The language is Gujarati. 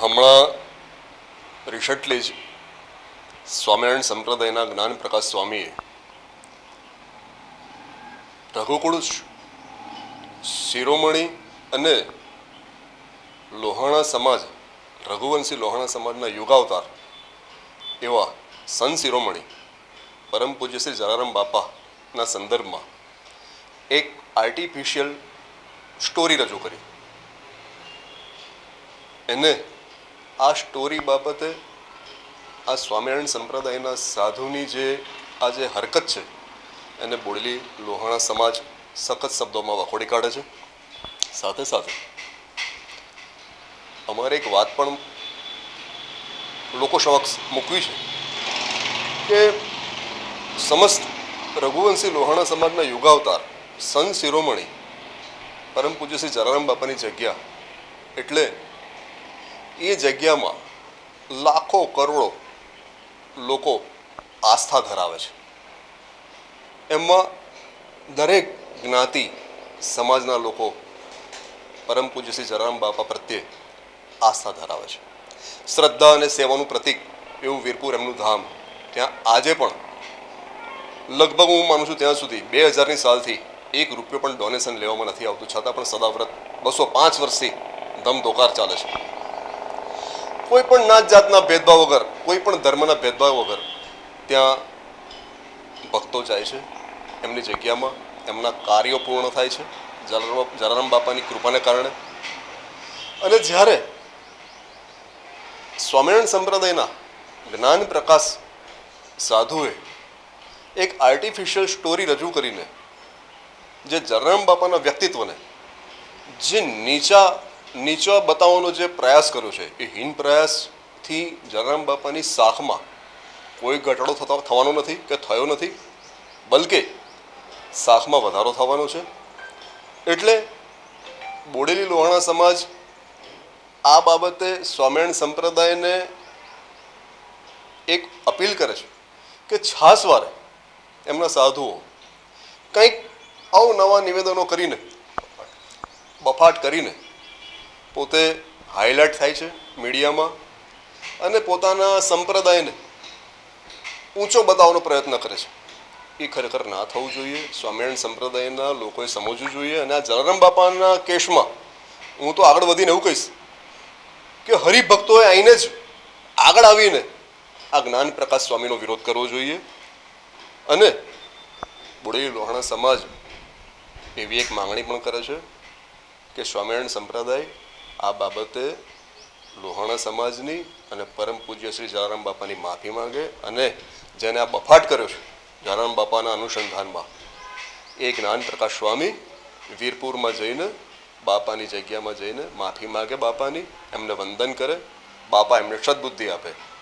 હમણાં રિસન્ટલી જ સ્વામિનારાયણ સંપ્રદાયના જ્ઞાન પ્રકાશ સ્વામીએ રઘુકુળ શિરોમણી અને લોહાણા સમાજ, રઘુવંશી લોહાણા સમાજના યુગાવતાર એવા સન શિરોમણી, પરમ પૂજ્ય શ્રી જલારામ બાપાના સંદર્ભમાં એક આર્ટિફિશિયલ સ્ટોરી રજૂ કરી. એને આ સ્ટોરી બાબતે આ સ્વામિનારાયણ સંપ્રદાયના સાધુની જે આ જે હરકત છે, એને બોડેલી લોહાણા સમાજ સખત શબ્દોમાં વખોડી કાઢે છે. સાથે સાથે અમારે એક વાત પણ લોકો સમક્ષ મૂકવી છે કે સમસ્ત રઘુવંશી લોહાણા સમાજના યુગાવતાર સંત શિરોમણી, પરમ પૂજ્ય શ્રી જલારામ બાપાની જગ્યા, એટલે એ જગ્યામાં લાખો કરોડો લોકો આસ્થા ધરાવે છે. એમાં દરેક જ્ઞાતિ સમાજના લોકો પરમ પૂજ્ય શ્રી જલારામ બાપા પ્રત્યે આસ્થા ધરાવે છે. શ્રદ્ધા અને સેવાનું પ્રતીક એવું વીરપુર એમનું ધામ ત્યાં આજે પણ લગભગ હું માનું છું ત્યાં સુધી બે હજારની સાલથી એક રૂપિયો પણ ડોનેશન લેવામાં નથી આવતું. છતાં પણ સદાવ્રત બસો પાંચ વર્ષથી ધમધોકાર ચાલે છે. કોઈ પણ નાત જાતના ભેદભાવ વગર કોઈ પણ ધર્મના ભેદભાવ વગર ત્યાં ભક્તો જાય છે. એમની જગ્યામાં એમના કાર્યો પૂર્ણ થાય છે. જલારામ બાપાની કૃપાને કારણે. અને જ્યારે સ્વામિનારાયણ સંપ્રદાયના જ્ઞાન પ્રકાશ સાધુએ એક આર્ટિફિશિયલ સ્ટોરી રજૂ કરીને, જે જલારામ બાપાના વ્યક્તિત્વને, જે નીચા નીચા બતાવવાનો જે પ્રયાસ કર્યો છે, એ હીન પ્રયાસથી જલારામ બાપાની શાખમાં કોઈ ઘટાડો થતા થવાનો નથી કે થયો નથી, બલકે શાખમાં વધારો થવાનો છે. એટલે બોડેલી લોહાણા સમાજ આ બાબતે સ્વામિનારાયણ સંપ્રદાયને એક અપીલ કરે છે કે છાસવારે એમના સાધુઓ કંઈક અવનવા નિવેદનો કરીને, બફાટ કરીને પોતે હાઇલાઇટ થાય છે મીડિયામાં અને પોતાના સંપ્રદાયને ઊંચો બતાવવાનો પ્રયત્ન કરે છે. એ ખરેખર ના થવું જોઈએ. સ્વામિનારાયણ સંપ્રદાયના લોકોએ સમજવું જોઈએ અને આ જલારામ બાપાના કેસમાં હું તો આગળ વધીને એવું કહીશ કે હરિભક્તોએ આવીને જ આગળ આવીને આ જ્ઞાન પ્રકાશ સ્વામીનો વિરોધ કરવો જોઈએ અને બોડેલી લોહાણા સમાજ એવી એક માંગણી પણ કરે છે કે સ્વામિનારાયણ સંપ્રદાય આ બાબતે લોહાણા સમાજની અને પરમ પૂજ્ય શ્રી જલારામ બાપાની માફી માંગે અને જેને આ બફાટ કર્યો છે, જલારામ બાપાના અનુસંધાનમાં, એ જ્ઞાન પ્રકાશ સ્વામી વીરપુરમાં જઈને, બાપાની જગ્યામાં જઈને માફી માગે બાપાની, એમને વંદન કરે, બાપા એમને સદબુદ્ધિ આપે.